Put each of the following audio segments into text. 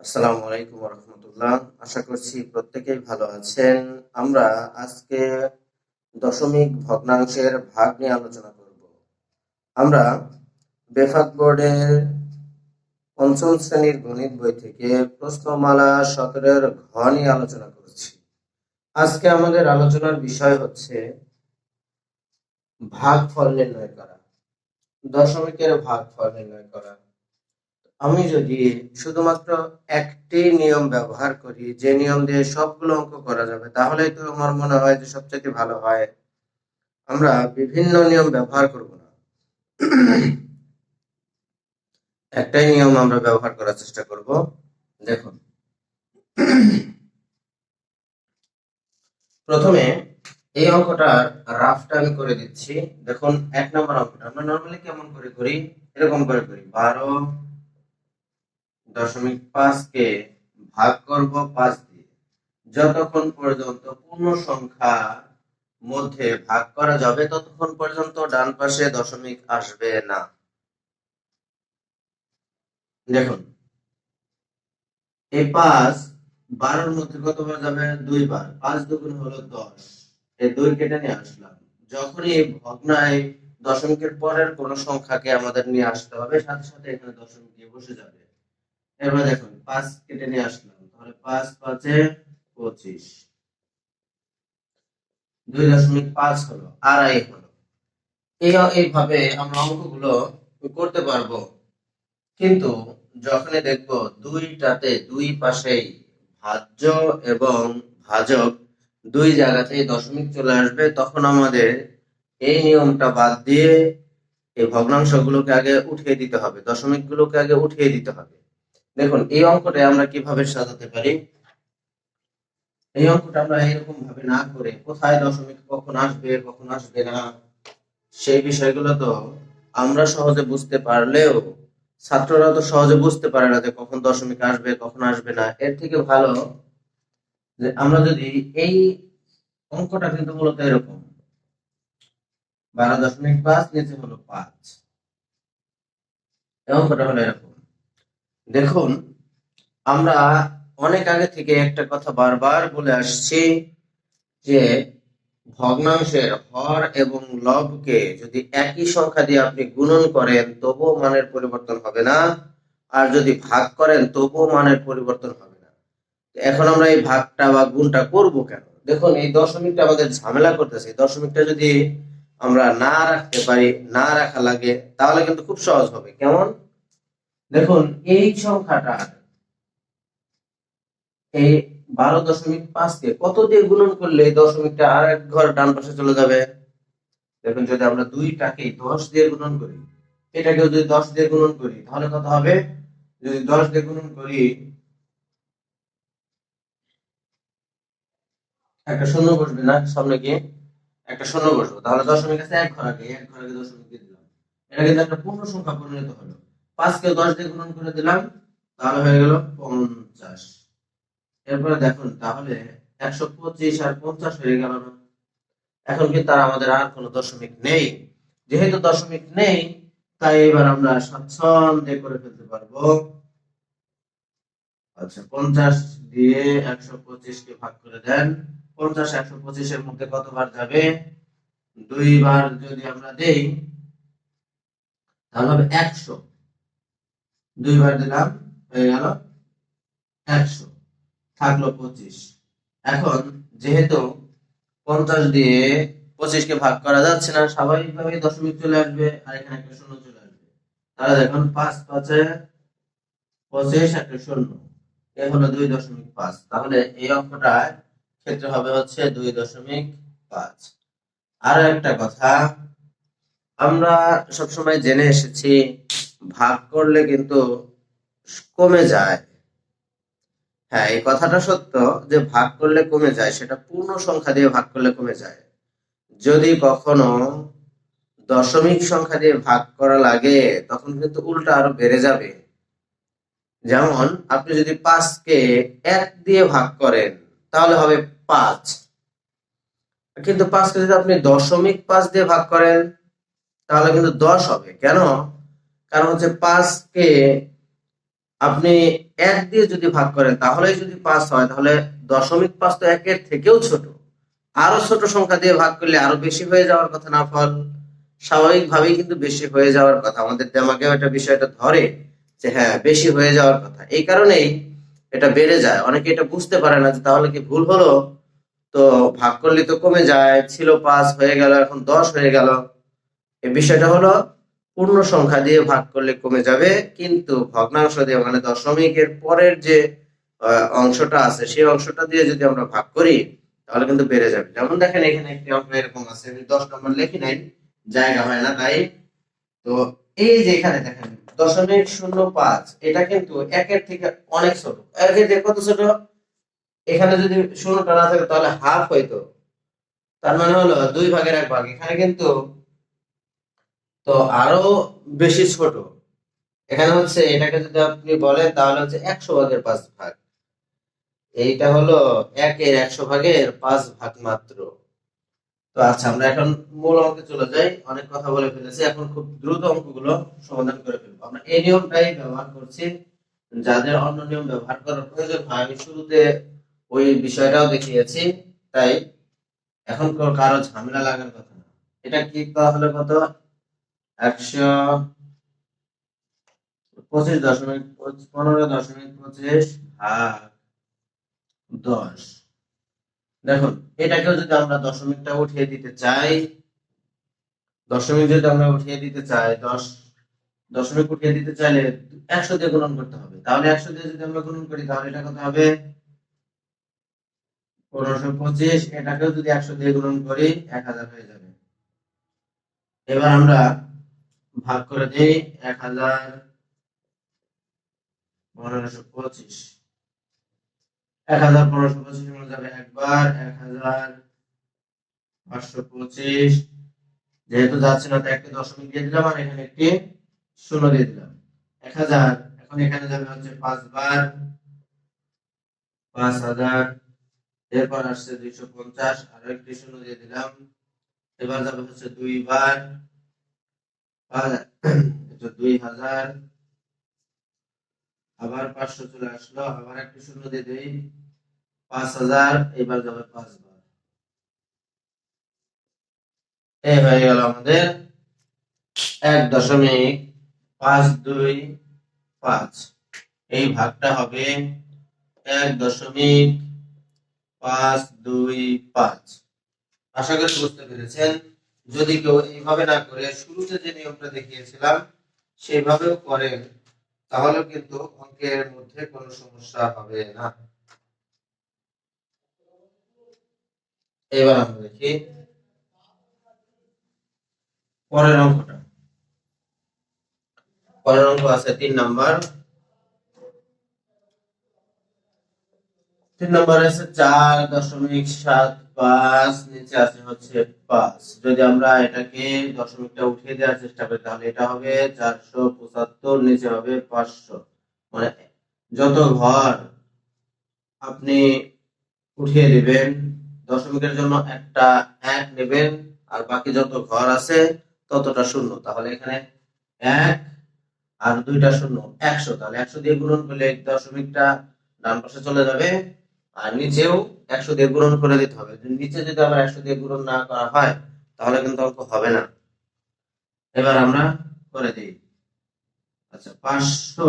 আসসালামু আলাইকুম রহমতুল্লাহ আশা করছি প্রত্যেকেই ভালো আছেন। আমরা আজকে দশমিক ভগ্নাংশের ভাগ নিয়ে আলোচনা করব। আমরা বেফাক বোর্ডের পঞ্চম শ্রেণির গণিত বই থেকে প্রশ্নমালা সতেরোর ঘ নিয়ে আলোচনা করছি। আজকে আমাদের আলোচনার বিষয় হচ্ছে ভাগফল নির্ণয় করা, দশমিকের ভাগফল নির্ণয় করা। আমি যদি শুধুমাত্র একটি নিয়ম ব্যবহার করি, যে নিয়ম দিয়ে সবগুলো অঙ্ক করা যাবে, তাহলেই তো আমার মনে হয় যে সবচেয়ে ভালো হয়। আমরা বিভিন্ন নিয়ম ব্যবহার করব না। একটাই নিয়ম আমরা ব্যবহার করার চেষ্টা করব। দেখুন। প্রথমে এই অঙ্কটার রাফটা আমি করে দিচ্ছি। দেখুন, এক নম্বর অঙ্কটা। আমরা নর্মালি কেমন করে করি? এরকম করে করি। বারো দশমিক পাঁচকে ভাগ করব পাঁচ দিয়ে। যতক্ষণ পর্যন্ত পূর্ণ সংখ্যা মধ্যে ভাগ করা যাবে, ততক্ষণ পর্যন্ত ডান পাশে দশমিক আসবে না। দেখুন, এই পাঁচ বারোর মধ্যে কতবার যাবে? দুইবার। পাঁচ দুগুণ হলো দশ। এই দুই কেটে নিয়ে আসলাম। যখনই এই ভগ্নায় দশমিকের পরের কোন সংখ্যাকে আমাদের নিয়ে আসতে হবে, সাথে সাথে এখানে দশমিক বসে যাবে। এবার দেখুন, পাঁচ কেটে নিয়ে আসলাম, তাহলে পাঁচ পাঁচে পঁচিশ। দুই দশমিক পাঁচ হলো, আড়াই হলো। এই এইভাবে আমরা অঙ্কগুলো করতে পারব। কিন্তু যখনই দেখব দুইটাতে দুই পাশেই ভাজ্য এবং ভাজক দুই জায়গাতেই দশমিক চলে আসবে, তখন আমাদের এই নিয়মটা বাদ দিয়ে এই ভগ্নাংশগুলোকে আগে উঠিয়ে দিতে হবে দশমিক গুলোকে আগে উঠিয়ে দিতে হবে। দেখুন, এই অঙ্কটা আমরা কীভাবে সাজাতে পারি? এই অঙ্কটা আমরা এরকম ভাবে না করে কোথায় দশমিক, কখন আসবে কখন আসবে না, সেই বিষয়গুলো তো আমরা সহজে বুঝতে পারলেও, ছাত্ররা তো সহজে বুঝতে পারে না যে কখন দশমিক আসবে, কখন আসবে না। এর থেকে ভালো যে আমরা যদি এই অঙ্কটা কিন্তু মূলত এরকম, বারো দশমিক পাঁচ, নিচে হলো পাঁচ। এই অঙ্কটা হলো এরকম। দেখুন, আমরা অনেক আগে থেকে একটা কথা বারবার বলে আসছি যে ভগ্নাংশের হর এবং লবকে যদি একই সংখ্যা দিয়ে আপনি গুণন করেন, তবুও মানের পরিবর্তন হবে না। আর যদি ভাগ করেন, তবুও মানের পরিবর্তন হবে না। এখন আমরা এই ভাগটা বা গুণটা করব কেন? দেখুন, এই দশমিকটা আমাদের ঝামেলা করতেছে। দশমিকটা যদি আমরা না রাখতে পারি, না রাখা লাগে, তাহলে কিন্তু খুব সহজ হবে। কেমন? দেখুন, এই সংখ্যাটা এই বারো দশমিক পাঁচকে কত দিয়ে গুণন করলে এই দশমিকটা আর এক ঘর ডান পাশে চলে যাবে? দেখুন, যদি আমরা দুইটাকে দশ দিয়ে গুণন করি, এটাকেও যদি দশ দিয়ে গুণন করি, তাহলে কত হবে? যদি দশ দিয়ে গুণন করি, একটা শূন্য বসবে না, সামনে গিয়ে একটা শূন্য বসবে, তাহলে দশমিক আছে এক ঘর আগে, এক ঘর আগে দশমিক দিয়ে দিলাম। এটা কিন্তু একটা পূর্ণ সংখ্যা পরিণত হলো। পাঁচকে দশ দিয়ে গুণন করে দিলাম, তাহলে হয়ে গেল পঞ্চাশ। এরপরে দেখুন, তাহলে একশো পঁচিশ আর পঞ্চাশ হয়ে গেল না। এখন কি তার আমাদের আর কোনো দশমিক নেই। যেহেতু দশমিক নেই, তাই এবার আমরা স্বাচ্ছন্দ্যে করে ফেলতে পারব। আচ্ছা পঞ্চাশ দিয়ে একশো পঁচিশ কে ভাগ করে দেন। পঞ্চাশ, একশো পঁচিশের মধ্যে কতবার যাবে? দুইবার যদি আমরা দেই, তাহলে হবে একশো। দুইবার দিলাম হয়ে গেল একশো, থাকল পঁচিশ। এখন যেহেতু পঞ্চাশ দিয়ে পঁচিশকে ভাগ করা যাচ্ছে না, স্বাভাবিকভাবেই দশমিক চলে আসবে আর এখানে একটা শূন্য চলে আসবে। তাহলে দেখুন, পাঁচ পাঁচে পঁচিশ, একটা শূন্য। এ হলো দুই দশমিক পাঁচ। তাহলে এই অঙ্কটা ক্ষেত্রে হবে হচ্ছে দুই দশমিক পাঁচ। আরও একটা কথা, আমরা সবসময় জেনে এসেছি ভাগ করলে কিন্তু কমে যায়। হ্যাঁ এই কথাটা সত্য যে ভাগ করলে কমে যায়, সেটা পূর্ণ সংখ্যা দিয়ে ভাগ করলে কমে যায়। যদি কখনো দশমিক সংখ্যা দিয়ে ভাগ করা লাগে, তখন কিন্তু উল্টা আরও বেড়ে যাবে। যেমন, আপনি যদি পাঁচকে এক দিয়ে ভাগ করেন, তাহলে হবে পাঁচ। কিন্তু পাঁচকে যদি আপনি দশমিক পাঁচ দিয়ে ভাগ করেন, তাহলে কিন্তু দশ হবে। কেন? কারণ হচ্ছে পাঁচকে আপনি এক দিয়ে যদি ভাগ করেন তাহলে যদি পাঁচ হয়, তাহলে দশমিক পাঁচ তো একের থেকেও ছোট। আরও ছোট সংখ্যা দিয়ে ভাগ করলে আরও বেশি হয়ে যাওয়ার কথা না, ফল স্বাভাবিকভাবেই কিন্তু বেশি হয়ে যাওয়ার কথা। আমাদের দেমাগে এটা বিষয়টা ধরে যে হ্যাঁ বেশি হয়ে যাওয়ার কথা। এই কারণেই এটা বেড়ে যায়। অনেকে এটা বুঝতে পারে না যে তাহলে কি ভুল হলো? তো ভাগ করলে তো কমে যায়, ছিল পাঁচ হয়ে গেল, এখন দশ হয়ে গেল। এই বিষয়টা হলো পূর্ণ সংখ্যা দিয়ে ভাগ করলে কমে যাবে। কিন্তু ভগ্নাংশ দিয়ে মানে দশমিকের পরের যে অংশটা আছে, সেই অংশটা দিয়ে যদি আমরা ভাগ করি, তাহলে কিন্তু বেড়ে যাবে। যেমন দেখেন এখানে একটি অঙ্ক এরকম আছে, আমি দশ নম্বর লিখি নাই, জায়গা হয় না তাই। তো এই যে এখানে দেখেন, দশমিক শূন্য পাঁচ, এটা কিন্তু একের থেকে অনেক ছোট। একের থেকে কত ছোট? এখানে যদি শূন্যটা না থাকে, তাহলে হাফ হইতো। তার মানে হলো দুই ভাগের এক ভাগ। এখানে কিন্তু তো আরও বেশি ছোট। এখানে হচ্ছে এটাকে যদি আপনি বলেন, তাহলে হচ্ছে একশো ভাগের পাঁচ ভাগ। এইটা হলো একের একশো ভাগের পাঁচ ভাগ মাত্র। তো আচ্ছা আমরা এখন মূল অঙ্কে চলে যাই। অনেক কথা বলে ফেলেছি। এখন খুব দ্রুত অঙ্কগুলো সমাধান করে ফেলব। আমরা এই নিয়মটাই ব্যবহার করছি। যাদের অন্য নিয়ম ব্যবহার করার প্রয়োজন হয়, আমি শুরুতে ওই বিষয়টাও দেখিয়েছি। তাই এখন কারও ঝামেলা লাগার কথা না। এটা কি তাহলে কত? একশো পঁচিশ দশমিক পনেরো দশমিক পঁচিশ ভাগ দশ। দেখুন, এটাকেও যদি আমরা দশমিকটা উঠিয়ে দিতে চাই, দশমিক যদি আমরা উঠিয়ে দিতে চাই, দশ, দশমিক উঠিয়ে দিতে চাইলে একশো দিয়ে গুণন করতে হবে। তাহলে একশো দিয়ে যদি আমরা গুণন করি, তাহলে এটা কত হবে? পনেরোশো পঁচিশ, এটাকেও যদি একশো দিয়ে গুণন করি, এক হাজার হয়ে যাবে। এবার আমরা ভাগ করে দিই এক হাজার পনেরোশো পঁচিশ। এক হাজার পনেরোশো পঁচিশ যাবে একবার, এক হাজার পাঁচশো পঁচিশ। যেহেতু যাচ্ছে না তাই একটি দশমিক দিয়ে দিলাম আর এখানে একটি শূন্য দিয়ে দিলাম। এক হাজার, এখন এখানে যাবে হচ্ছে পাঁচবার। পাঁচ হাজার, এরপর আসছে দুইশো পঞ্চাশ, আরও একটি শূন্য দিয়ে দিলাম। এবার যাবে হচ্ছে দুইবার। আবার পাঁচশো চলে আসলো, আবার একটি শূন্য দিয়ে দিই। পাঁচ হাজার, এবার যাবে পাঁচবার এই হয়ে গেল আমাদের এক দশমিক পাঁচ দুই পাঁচ। এই ভাগটা হবে এক দশমিক পাঁচ দুই পাঁচ। আশা করি বুঝতে পেরেছেন। যদি কেউ এইভাবে না করে, শুরুতে যে নিয়মটা দেখিয়েছিলাম, সেইভাবেও করেন তাহলে কিন্তু অঙ্কের মধ্যে কোনো সমস্যা হবে না। এবার আমরা দেখি পরের অঙ্কটা। পরের অঙ্ক আছে তিন নাম্বার। তিন নম্বর আছে চার দশমিক সাত পাঁচ, নিচে আছে হচ্ছে পাঁচ। যদি আমরা এটাকে দশমিকটা উঠিয়ে দেওয়ার চেষ্টা করি, তাহলে এটা হবে চারশো পঁচাত্তর, নিচে হবে পাঁচশো। মানে যত ঘর আপনি উঠিয়ে দিবেন, দশমিকের জন্য একটা এক নেবেন, আর বাকি যত ঘর আছে ততটা শূন্য। তাহলে এখানে এক আর দুইটা শূন্য, একশো। তাহলে একশো দিয়ে গুণন করলে দশমিকটা ডান পাশে চলে যাবে আর নিচেও একশো দিয়ে গুণন করে দিতে হবে। নিচে যদি আবার একশো দিয়ে গুণন না করা হয়, তাহলে কিন্তু অঙ্ক হবে না। এবার আমরা করে দিই। আচ্ছা পাঁচশো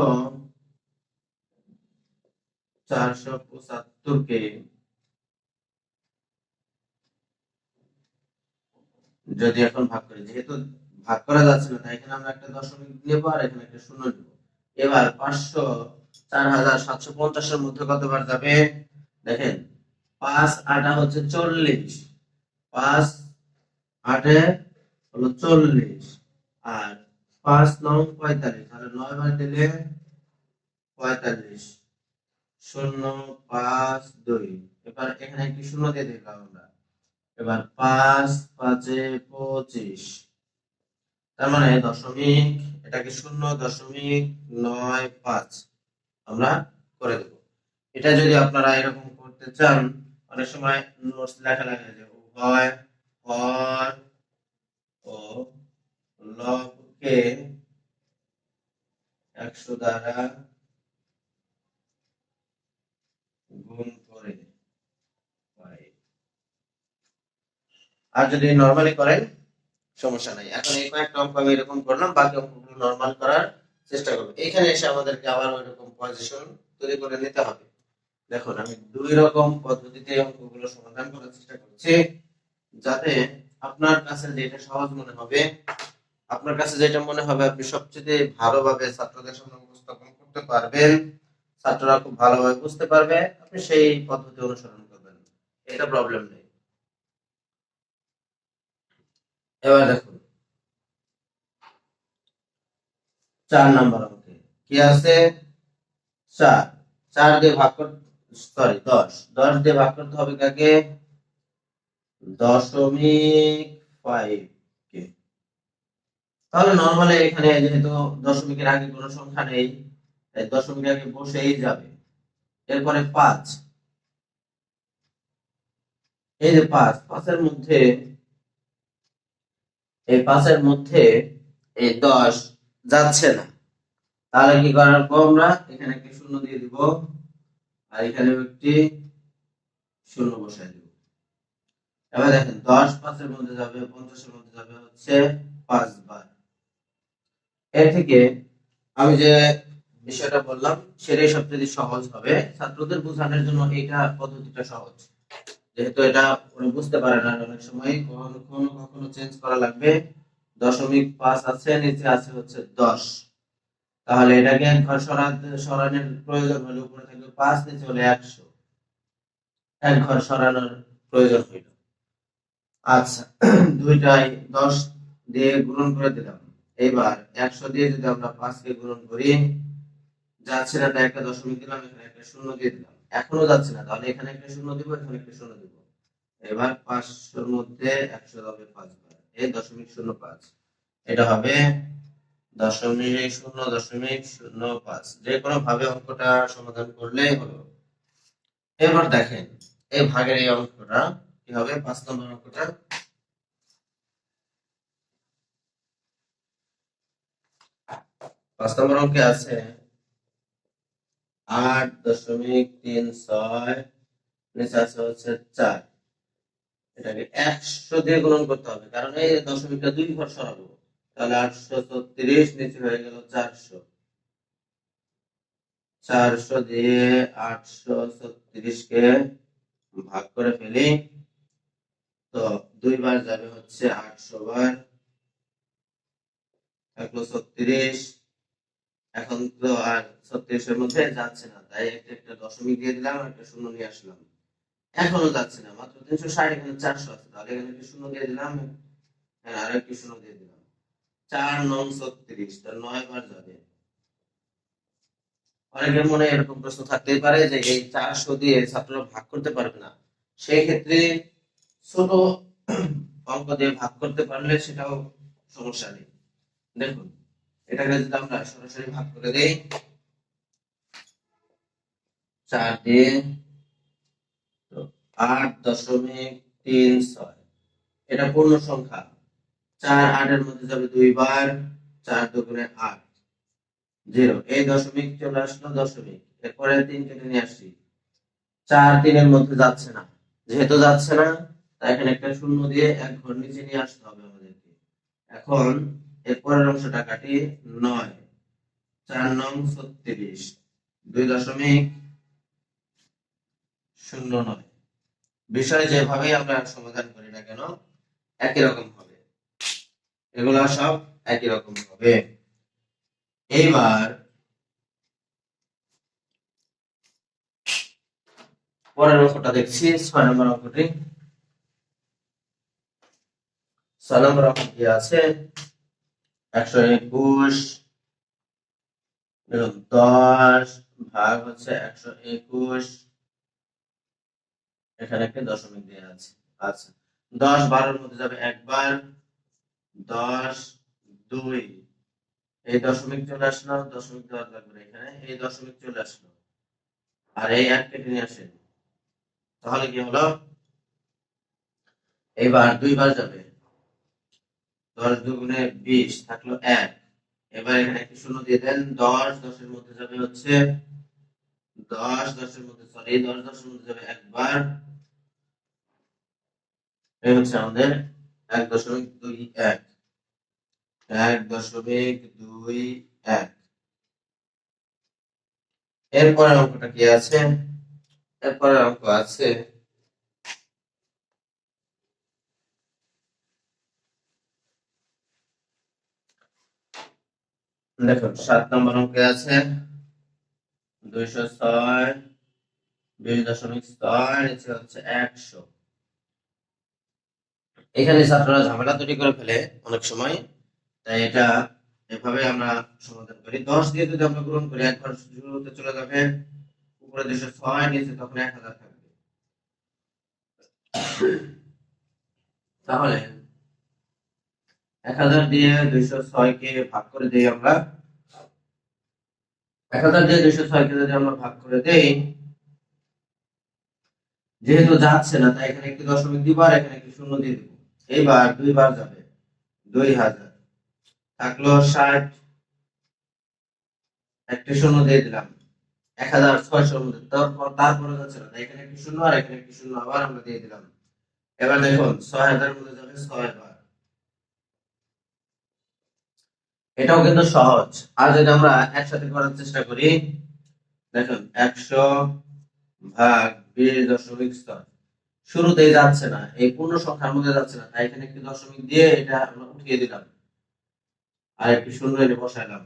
চারশো পঁচাত্তর কে যদি এখন ভাগ করি, যেহেতু ভাগ করা যাচ্ছে না তাই এখানে আমরা একটা দশমিক নেব আর এখানে একটা শূন্য নেব এবার পাঁচশো চার হাজার সাতশো পঞ্চাশের মধ্যে কতবার যাবে? দেখেন, পাঁচ আটা হচ্ছে চল্লিশ। পাঁচ আটে হলো চল্লিশ। আর পাঁচ নং পঁয়তাল্লিশ, তাহলে নয় বার দিলে পঁয়তাল্লিশ। শূন্য, পাঁচ, দুই। এবার এখানে একটি শূন্য দিয়ে দিলাম আমরা। এবার পাঁচ পাঁচে পঁচিশ। তার মানে দশমিক, এটাকে শূন্য দশমিক নয় পাঁচ আমরা করে দেব। এটা যদি আপনারা এরকম করতে চান, অনেক সময় নোটস লেখা লাগে যে উভয় হর ও লবকে একশো দ্বারা গুণ করে। আর যদি নর্মালি করেন, সমস্যা নাই। এখন এই কয়েকটা অঙ্ক আমি এরকম করলাম, বাকি অঙ্কগুলো নর্মাল করার চেষ্টা করব। এখানে এসে আমাদেরকে আবার ওইরকম পজিশন তৈরি করে নিতে হবে। দেখুন, আমি দুই রকম পদ্ধতিতে অঙ্কগুলো সমাধান করার চেষ্টা করছি, যাতে আপনার কাছে যেটা সহজ মনে হবে, আপনার কাছে যেটা মনে হবে, আপনি সবচেয়ে ভালোভাবে ছাত্রদের সামনে উপস্থাপন করতে পারবেন, ছাত্ররা খুব ভালোভাবে বুঝতে পারবে, আপনি সেই পদ্ধতি অনুসরণ করবেন। এটা প্রবলেম নেই। এবার দেখুন, চার নাম্বার অঙ্কে, কি আছে? চার। চার দিয়ে ভাগ করতে সরি দশ। দশ দিয়ে ভাগ করতে হবে কাকে? দশমিক তাহলে নর্মালি এখানে যেহেতু দশমিকের আগে কোনো সংখ্যা নেই, তাই দশমিক আগে বসেই যাবে। এরপরে পাঁচ। এই যে পাঁচ, পাঁচের মধ্যে, এই পাঁচের মধ্যে এই দশ যাচ্ছে না। তাহলে কি করার পর আমরা? এখানে একটি শূন্য দিয়ে দিব। আর এখানে একটি শূন্য বসাই দিব। এবার দেখেন, দশ পাঁচের মধ্যে যাবে, পঞ্চাশের মধ্যে যাবে হচ্ছে পাঁচ বার এর থেকে আমি যে বিষয়টা বললাম, সেটাই সবচেয়ে সহজ হবে। ছাত্রদের বোঝানোর জন্য এইটা পদ্ধতিটা সহজ। যেহেতু এটা বুঝতে পারে না, অনেক সময় কখনো কখনো চেঞ্জ করা লাগবে। দশমিক পাঁচ আছে, নিচে আছে হচ্ছে দশ। তাহলে এটাকে এক ঘর সরাতে সরানোর প্রয়োজন হলে উপরে থাকবে পাঁচ, নিচে হলে একশো। এক ঘর সরানোর প্রয়োজন হইল। আচ্ছা দুইটাই দশ দিয়ে গুণন করে দিলাম। এবার একশো দিয়ে যদি আমরা পাঁচকে গুণন করি, যাচ্ছে না, একটা দশমিক দিলাম, এখানে একটা শূন্য দিয়ে দিলাম। এখনও যাচ্ছে না, তাহলে এখানে একটা শূন্য দিব, এখানে একটা শূন্য দিব। এবার পাঁচশোর মধ্যে একশো হবে পাঁচবার এই দশমিক শূন্য পাঁচ। এটা হবে দশমিক শূন্য দশমিক শূন্য পাঁচ। যে কোনো ভাবে অঙ্কটা সমাধান করলে হলো। এবার দেখেন, এই ভাগের এই অঙ্কটা কি হবে? পাঁচ নম্বর অঙ্কটা। পাঁচ নম্বর অঙ্কে আছে আট দশমিক তিন ছয়, নিচে আছে হচ্ছে চার। এটাকে একশো দিয়ে গুণন করতে হবে, কারণ এই দশমিকটা দুই ঘর সরাবো। তাহলে আটশো ছত্রিশ নিচে হয়ে গেল চারশো। চারশো দিয়ে আটশো ছত্রিশ কে ভাগ করে ফেলি, তো দুইবার যাবে হচ্ছে আটশো বার। থাকল ছত্রিশ, এখন তো আর ছত্রিশের মধ্যে যাচ্ছে না, তাই একটা একটা দশমিক দিয়ে দিলাম, একটা শূন্য নিয়ে আসলাম। এখনও যাচ্ছে না, মাত্র তিনশো ষাট এখানে চারশো আছে, তাহলে এখানে একটা শূন্য দিয়ে দিলাম হ্যাঁ আর একটি শূন্য দিয়ে দিলাম। চার নং ছত্রিশ, তার নয় বার যাবে। অনেকের মনে এরকম প্রশ্ন থাকতেই পারে যে এই চারশো দিয়ে ছাত্ররা ভাগ করতে পারবে না। সেই ক্ষেত্রে ছোট অঙ্ক দিয়ে ভাগ করতে পারলে সেটাও সমস্যা নেই। দেখুন, এটাকে যদি আমরা সরাসরি ভাগ করে দেই, চার দিয়ে আট দশমিক তিন ছয়, এটা পূর্ণ সংখ্যা। চার আটের মধ্যে যাবে দুইবার, চার দুগুণে আট। জিরো। এই দশমিক চলে আসলো দশমিক। এরপরে তিন কেটে নিয়ে আসছি। চার তিনের মধ্যে যাচ্ছে না। যেহেতু যাচ্ছে না, তাই এখানে একটা শূন্য দিয়ে এক ঘর নিচে নিয়ে আসতে হবে আমাদেরকে। এখন এরপরের অংশটা কাটি নয়। চার নং ছত্রিশ। দুই দশমিক শূন্য নয়। বিষয় যেভাবে আমরা সমাধান করি না কেন, একই রকম হবে। এগুলা সব একই রকম হবে। এইবার পরের অঙ্কটা দেখছি, ছয় নম্বর অঙ্কটি। ছয় নম্বর অঙ্ক কি আছে? একশো একুশ দশ ভাগ হচ্ছে একশো একুশ। এখানে একটি দশমিক দেওয়া আছে। আচ্ছা দশ বারোর মধ্যে যাবে একবার। দশ দুই। এই দশমিক চলে আসলো, দশমিক দেওয়ার লাগবে এখানে, এই দশমিক চলে আসলো। আর এই এক কেটে নিয়ে আসেন। তাহলে কি হলো? এবার দুইবার যাবে। দশ দুগুণে বিশ থাকল এক। এবার এখানে একটি শূন্য দিয়ে দেন। দশ দশের মধ্যে যাবে হচ্ছে, দশ দশের মধ্যে সরি দশ দশের মধ্যে যাবে একবার। এই হচ্ছে আমাদের এক দশমিক দুই এক। এক দশমিক দুই এক। এরপরের অঙ্কটা কি আছে? এরপরের অঙ্ক আছে দেখুন, সাত নম্বর অঙ্কে আছে দুইশো ছয় বিশ দশমিক ছয় হচ্ছে একশো। এখানে ছাত্ররা ঝামেলা তৈরি করে ফেলে অনেক সময় তাই এটা এভাবে আমরা সমাধান করি। দশ দিয়ে যদি আমরা গ্রহণ করি, একবার শুরুতে চলে যাবে উপরে দুইশো ছয়, নিচে তখন এক হাজার থাকবে। তাহলে এক হাজার দিয়ে দুইশো ছয় কে ভাগ করে দিই আমরা। এক হাজার দিয়ে দুইশো ছয় কে যদি আমরা ভাগ করে দেই, যেহেতু যাচ্ছে না, তাই এখানে একটি দশমিক দিব এখানে একটি শূন্য দিয়ে দিব। এইবার দুইবার যাবে দুই হাজার। থাকল ষাট। একটি শূন্য দিয়ে দিলাম। এক হাজার ছয়শোর মধ্যে তারপর তারপরে যাচ্ছে না। এখানে একটি শূন্য আর এখানে একটি শূন্য আবার আমরা দিয়ে দিলাম। এবার দেখুন, ছয় হাজার মধ্যে যাবে ছয় বার। এটাও কিন্তু সহজ। আর যদি আমরা একসাথে করার চেষ্টা করি, দেখুন, একশো ভাগ বিশ দশমিক ছয়। শুরুতেই যাচ্ছে না। এই পূর্ণ সংখ্যার মধ্যে যাচ্ছে না। তাই এখানে একটি দশমিক দিয়ে এটা আমরা উঠিয়ে দিলাম। আর একটি শূন্য এনে বসাইলাম,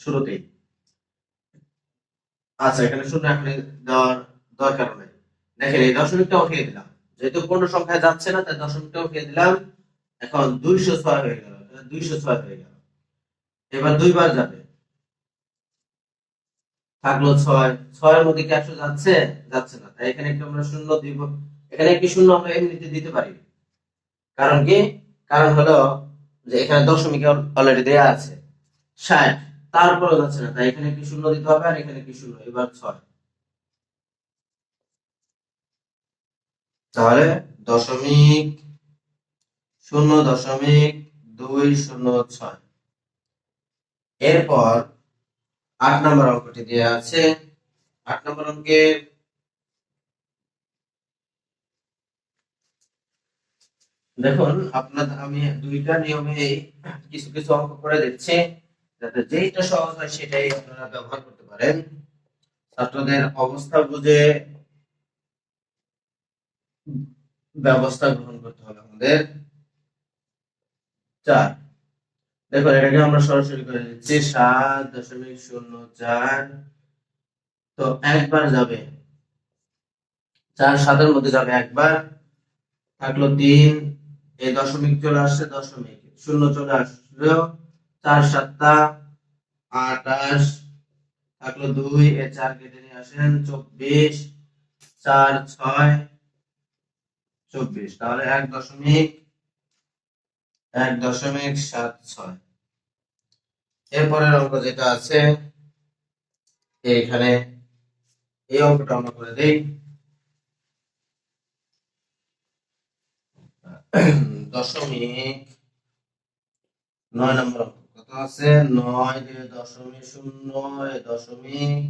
শুরুতেই। আচ্ছা এখানে শূন্য এখানে দেওয়ার দরকার নেই। দেখেন, এই দশমিকটা উঠিয়ে দিলাম। যেহেতু পূর্ণ সংখ্যায় যাচ্ছে না, তাই দশমিকটা উঠিয়ে দিলাম। এখন দুইশো ছয় হয়ে গেল দুইশো ছয় হয়ে গেল। এবার দুইবার যাবে। থাকল ছয়। ছয়ের মধ্যে কি একশো যাচ্ছে? যাচ্ছে না। তাই এখানে একটু আমরা শূন্য দিব। এখানে একটি শূন্য আমরা এমনিতে দিতে পারি। কারণ কি? কারণ হলো যে এখানে দশমিক অলরেডি দেয়া আছে। ষাট। তারপরে যাচ্ছে না। তাই এখানে একটি শূন্য দিতে হবে আর এখানে একটি শূন্য? এবার ছয়। তাহলে দশমিক শূন্য দশমিক দুই শূন্য ছয়। এরপর আট নম্বর অঙ্কটি দেওয়া আছে। আট নম্বর অঙ্কে দেখুন, আপনার, আমি দুইটা নিয়মে কিছু কিছু অঙ্ক করে দিচ্ছি। যাতে যেইটা সহজ হয় সেটাই আপনারা ব্যবহার করতে পারেন। ছাত্রদের অবস্থা বুঝে ব্যবস্থা গ্রহণ করতে হবে আমাদের। চার, দেখুন, এটাকে আমরা সরাসরি করে দিচ্ছি। সাত দশমিক শূন্য চার। তো একবার যাবে। চার সাতের মধ্যে যাবে একবার। থাকল তিন এই দশমিক চলে আসছে, দশমিক। শূন্য চলে আসলো, চার সাতটা আটাশ থাকল দুই, এ চার কেটে নিয়ে আসেন চব্বিশ, চার ছয়, চব্বিশ। তাহলে এক দশমিক এক দশমিক সাত ছয়। এরপরের অঙ্ক যেটা আছে এইখানে এই অঙ্কটা আমরা করে দেই। দশমিক নয় নম্বর কত আছে, নয় দশমিক শূন্য দশমিক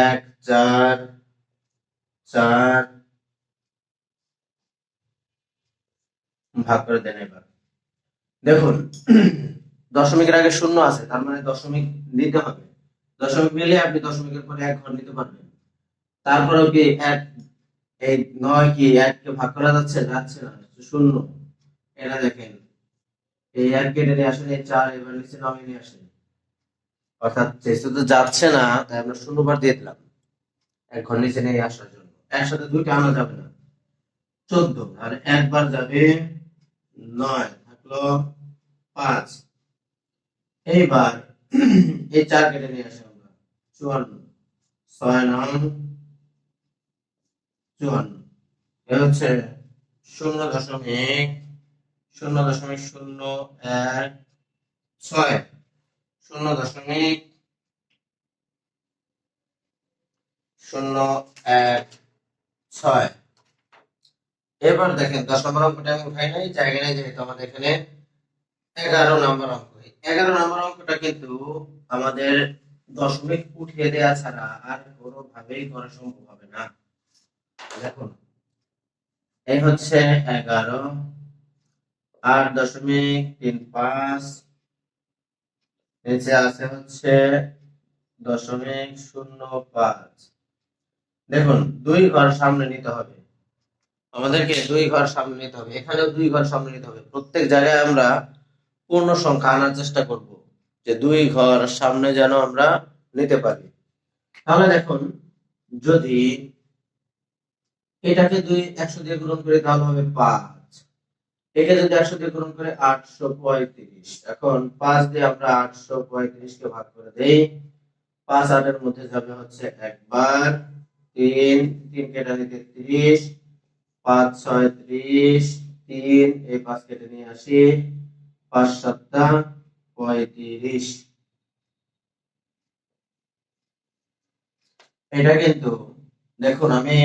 এক চার চার ভাগ করে দেন এবার। দেখুন, দশমিকের আগে শূন্য আছে, তার মানে দশমিক নিতে হবে। দশমিক নিলে আপনি দশমিকের পরে এক ঘর নিতে পারবেন। তারপরেও কি এক এই নয় কি এককে ভাগ করা যাচ্ছে? যাচ্ছে না শূন্য। এটা দেখেন। এই এক কেটে নিয়ে আসেন, এই চার এবার নিচে নামিয়ে নিয়ে আসেন। অর্থাৎ যেহেতু তো যাচ্ছে না, তাই আমরা শূন্যবার দিয়ে দিলাম। এক ঘর নিচে নিয়ে আসার জন্য। একসাথে দুইটা আনা যাবে না। চোদ্দ, আর একবার যাবে নয়, থাকল পাঁচ। এইবার এই চার কেটে নিয়ে আসি আমরা। চুয়ান্ন, ছয় নং চুয়ান্ন এ হচ্ছে শূন্য দশমিক শূন্য দশমিক শূন্য এক ছয়। শূন্য দশমিক শূন্য এক ছয়। এবার দেখেন, দশ অঙ্কটা আমি উঠাই নাই, জায়গা নেই যেহেতু আমাদের এখানে এগারো নম্বর অঙ্ক। এগারো নম্বর অঙ্কটা কিন্তু আমাদের দশমিক উঠিয়ে দেওয়া ছাড়া আর কোনোভাবেই করা সম্ভব হবে না। এই হচ্ছে এগারো, আট দশমিক তিন পাঁচ, নিচে আছে হচ্ছে দশমিক শূন্য পাঁচ। দেখুন, দুই ঘর সামনে নিতে হবে। আমাদেরকে দুই ঘর সামনে নিতে হবে, এখানেও দুই ঘর সামনে নিতে হবে। প্রত্যেক জায়গায় আমরা পূর্ণ সংখ্যা আনার চেষ্টা করব, যে দুই ঘর সামনে যেন আমরা নিতে পারি। তাহলে দেখুন, যদি এটাকে দুই একশো দিয়ে গুণন করে তাহলে হবে পাঁচ। এটা যদি একশো দিয়ে গুণন করে আটশো পঁয়ত্রিশ। এখন পাঁচ দিয়ে আমরা আটশো পঁয়ত্রিশ কে ভাগ করে দেই। পাঁচ আটের মধ্যে যাবে হচ্ছে একবার। তিন তিন কেটে নিতে ত্রিশ। পাঁচ, ছয়, ত্রিশ। তিন, এই পাঁচ কেটে নিয়ে আসি। পাঁচ, সাতটা পঁয়ত্রিশ। এটা কিন্তু, দেখুন আমি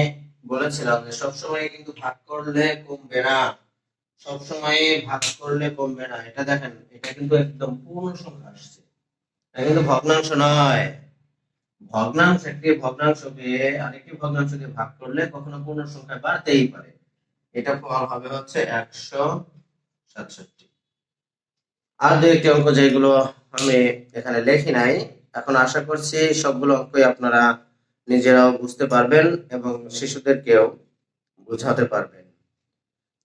বলেছিলাম যে সবসময় কিন্তু ভাগ করলে কমবে না। সবসময় ভাগ করলে কমবে না। এটা দেখেন, এটা কিন্তু একদম পূর্ণ সংখ্যা আসছে। এটা কিন্তু ভগ্নাংশ নয়। ভগ্নাংশ একটি ভগ্নাংশকে আরেকটি ভগ্নাংশ দিয়ে ভাগ করলে কখনো পূর্ণ সংখ্যা বাড়তেই পারে। এটা ফল হবে হচ্ছে একশো সাতষট্টি। আর দু একটি অঙ্ক যেগুলো আমি এখানে লেখি নাই, এখন আশা করছি সবগুলো অঙ্কই আপনারা নিজেরাও বুঝতে পারবেন এবং শিশুদেরকেও বোঝাতে পারবেন।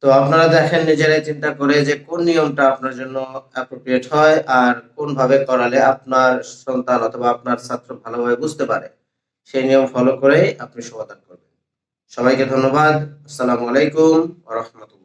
তো আপনারা দেখেন নিজেরাই চিন্তা করে যে কোন নিয়মটা আপনার জন্য অ্যাপ্রোপ্রিয়েট হয় আর কোন ভাবে করালে আপনার সন্তান অথবা আপনার ছাত্র ভালোভাবে বুঝতে পারে। সেই নিয়ম ফলো করে আপনি সমাধান করবেন। সবাইকে ধন্যবাদ। আসসালামু আলাইকুম রহমতুল্লাহ।